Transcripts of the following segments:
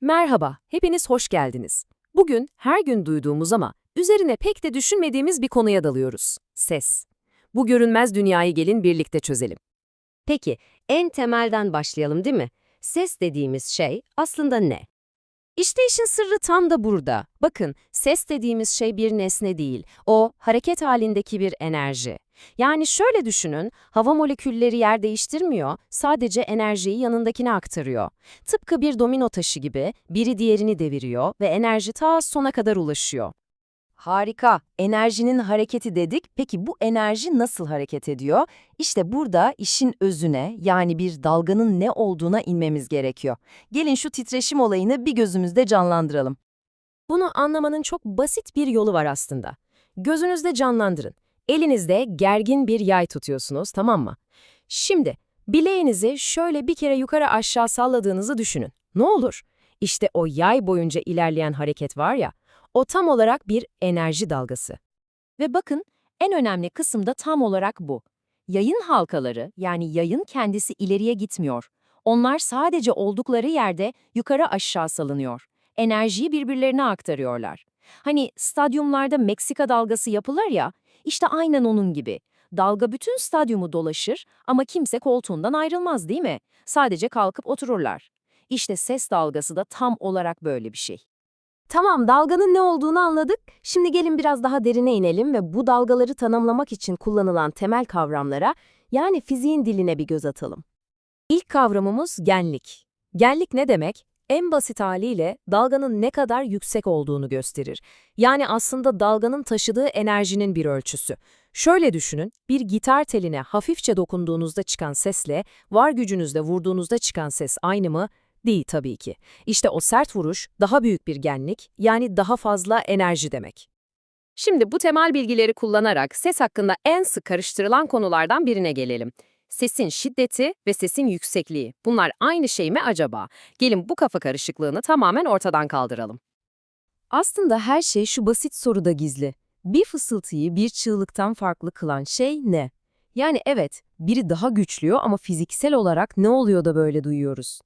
Merhaba, hepiniz hoş geldiniz. Bugün her gün duyduğumuz ama üzerine pek de düşünmediğimiz bir konuya dalıyoruz. Ses. Bu görünmez dünyayı gelin birlikte çözelim. Peki, en temelden başlayalım değil mi? Ses dediğimiz şey aslında ne? İşte işin sırrı tam da burada. Bakın, ses dediğimiz şey bir nesne değil. O, hareket halindeki bir enerji. Yani şöyle düşünün, hava molekülleri yer değiştirmiyor, sadece enerjiyi yanındakine aktarıyor. Tıpkı bir domino taşı gibi, biri diğerini deviriyor ve enerji ta sona kadar ulaşıyor. Harika. Enerjinin hareketi dedik. Peki bu enerji nasıl hareket ediyor? İşte burada işin özüne yani bir dalganın ne olduğuna inmemiz gerekiyor. Gelin şu titreşim olayını bir gözümüzde canlandıralım. Bunu anlamanın çok basit bir yolu var aslında. Gözünüzde canlandırın. Elinizde gergin bir yay tutuyorsunuz, tamam mı? Şimdi bileğinizi şöyle bir kere yukarı aşağı salladığınızı düşünün. Ne olur? İşte o yay boyunca ilerleyen hareket var ya, o tam olarak bir enerji dalgası. Ve bakın en önemli kısım da tam olarak bu. Yayın halkaları yani yayın kendisi ileriye gitmiyor. Onlar sadece oldukları yerde yukarı aşağı salınıyor. Enerjiyi birbirlerine aktarıyorlar. Hani stadyumlarda Meksika dalgası yapılır ya, işte aynen onun gibi. Dalga bütün stadyumu dolaşır ama kimse koltuğundan ayrılmaz değil mi? Sadece kalkıp otururlar. İşte ses dalgası da tam olarak böyle bir şey. Tamam, dalganın ne olduğunu anladık. Şimdi gelin biraz daha derine inelim ve bu dalgaları tanımlamak için kullanılan temel kavramlara, yani fiziğin diline bir göz atalım. İlk kavramımız genlik. Genlik ne demek? En basit haliyle dalganın ne kadar yüksek olduğunu gösterir. Yani aslında dalganın taşıdığı enerjinin bir ölçüsü. Şöyle düşünün, bir gitar teline hafifçe dokunduğunuzda çıkan sesle, var gücünüzle vurduğunuzda çıkan ses aynı mı? Değil tabii ki. İşte o sert vuruş daha büyük bir genlik, yani daha fazla enerji demek. Şimdi bu temel bilgileri kullanarak ses hakkında en sık karıştırılan konulardan birine gelelim. Sesin şiddeti ve sesin yüksekliği. Bunlar aynı şey mi acaba? Gelin bu kafa karışıklığını tamamen ortadan kaldıralım. Aslında her şey şu basit soruda gizli. Bir fısıltıyı bir çığlıktan farklı kılan şey ne? Yani evet, biri daha güçlü ama fiziksel olarak ne oluyor da böyle duyuyoruz?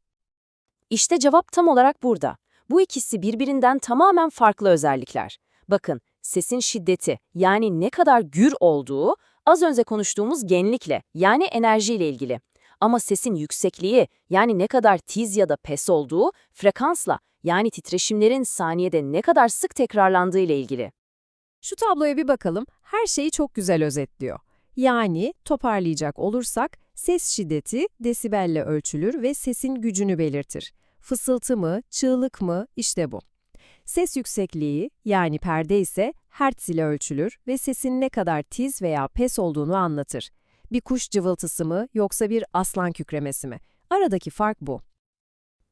İşte cevap tam olarak burada. Bu ikisi birbirinden tamamen farklı özellikler. Bakın, sesin şiddeti yani ne kadar gür olduğu az önce konuştuğumuz genlikle yani enerjiyle ilgili. Ama sesin yüksekliği yani ne kadar tiz ya da pes olduğu frekansla yani titreşimlerin saniyede ne kadar sık tekrarlandığı ile ilgili. Şu tabloya bir bakalım. Her şeyi çok güzel özetliyor. Yani toparlayacak olursak ses şiddeti desibelle ölçülür ve sesin gücünü belirtir. Fısıltı mı, çığlık mı işte bu. Ses yüksekliği yani perde ise hertz ile ölçülür ve sesin ne kadar tiz veya pes olduğunu anlatır. Bir kuş cıvıltısı mı yoksa bir aslan kükremesi mi? Aradaki fark bu.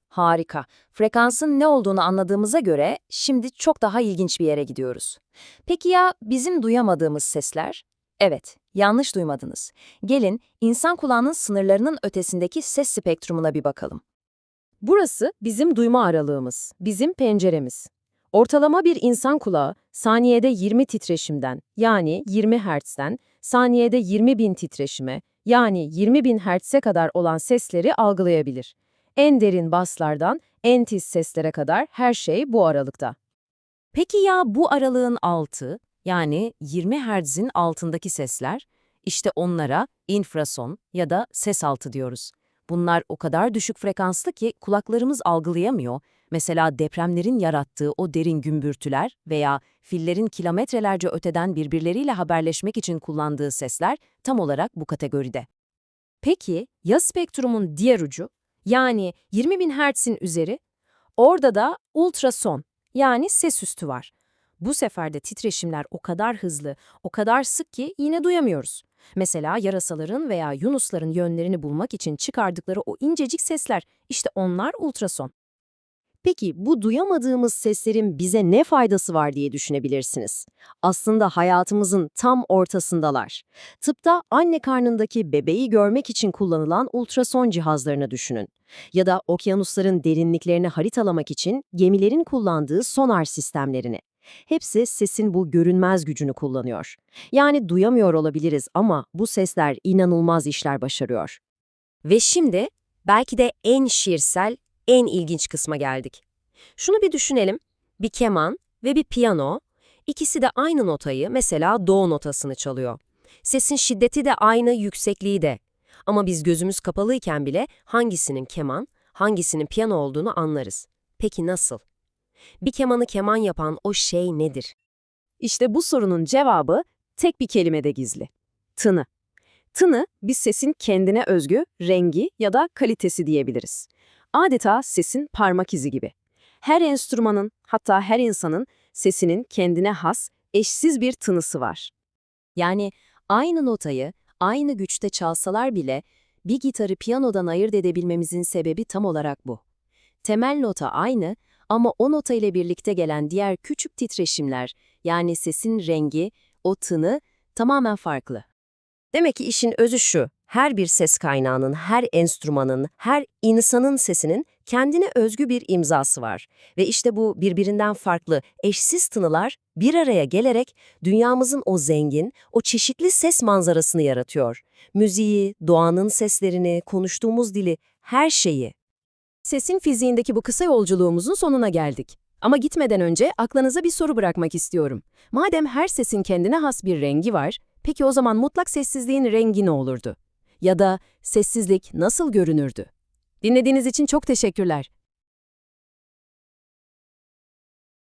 Harika. Frekansın ne olduğunu anladığımıza göre şimdi çok daha ilginç bir yere gidiyoruz. Peki ya bizim duyamadığımız sesler? Evet, yanlış duymadınız. Gelin insan kulağının sınırlarının ötesindeki ses spektrumuna bir bakalım. Burası bizim duyma aralığımız, bizim penceremiz. Ortalama bir insan kulağı saniyede 20 titreşimden yani 20 Hz'den saniyede 20 bin titreşime yani 20 bin Hz'e kadar olan sesleri algılayabilir. En derin baslardan en tiz seslere kadar her şey bu aralıkta. Peki ya bu aralığın altı yani 20 Hz'in altındaki sesler? İşte onlara infrason ya da ses altı diyoruz. Bunlar o kadar düşük frekanslı ki kulaklarımız algılayamıyor. Mesela depremlerin yarattığı o derin gümbürtüler veya fillerin kilometrelerce öteden birbirleriyle haberleşmek için kullandığı sesler tam olarak bu kategoride. Peki ya spektrumun diğer ucu? Yani 20.000 Hz'in üzeri? Orada da ultrason yani ses üstü var. Bu sefer de titreşimler o kadar hızlı, o kadar sık ki yine duyamıyoruz. Mesela yarasaların veya yunusların yönlerini bulmak için çıkardıkları o incecik sesler, işte onlar ultrason. Peki bu duyamadığımız seslerin bize ne faydası var diye düşünebilirsiniz. Aslında hayatımızın tam ortasındalar. Tıpta anne karnındaki bebeği görmek için kullanılan ultrason cihazlarını düşünün. Ya da okyanusların derinliklerini haritalamak için gemilerin kullandığı sonar sistemlerini. Hepsi sesin bu görünmez gücünü kullanıyor. Yani duyamıyor olabiliriz ama bu sesler inanılmaz işler başarıyor. Ve şimdi belki de en şiirsel, en ilginç kısma geldik. Şunu bir düşünelim. Bir keman ve bir piyano, ikisi de aynı notayı, mesela do notasını çalıyor. Sesin şiddeti de aynı, yüksekliği de. Ama biz gözümüz kapalıyken bile hangisinin keman, hangisinin piyano olduğunu anlarız. Peki nasıl? Bir kemanı keman yapan o şey nedir? İşte bu sorunun cevabı tek bir kelimede gizli. Tını. Tını, bir sesin kendine özgü rengi ya da kalitesi diyebiliriz. Adeta sesin parmak izi gibi. Her enstrümanın, hatta her insanın sesinin kendine has, eşsiz bir tınısı var. Yani aynı notayı aynı güçte çalsalar bile bir gitarı piyanodan ayırt edebilmemizin sebebi tam olarak bu. Temel nota aynı ama o nota ile birlikte gelen diğer küçük titreşimler yani sesin rengi, o tını tamamen farklı. Demek ki işin özü şu, her bir ses kaynağının, her enstrümanın, her insanın sesinin kendine özgü bir imzası var. Ve işte bu birbirinden farklı, eşsiz tınılar bir araya gelerek dünyamızın o zengin, o çeşitli ses manzarasını yaratıyor. Müziği, doğanın seslerini, konuştuğumuz dili, her şeyi. Sesin fiziğindeki bu kısa yolculuğumuzun sonuna geldik. Ama gitmeden önce aklınıza bir soru bırakmak istiyorum. Madem her sesin kendine has bir rengi var, peki o zaman mutlak sessizliğin rengi ne olurdu? Ya da sessizlik nasıl görünürdü? Dinlediğiniz için çok teşekkürler.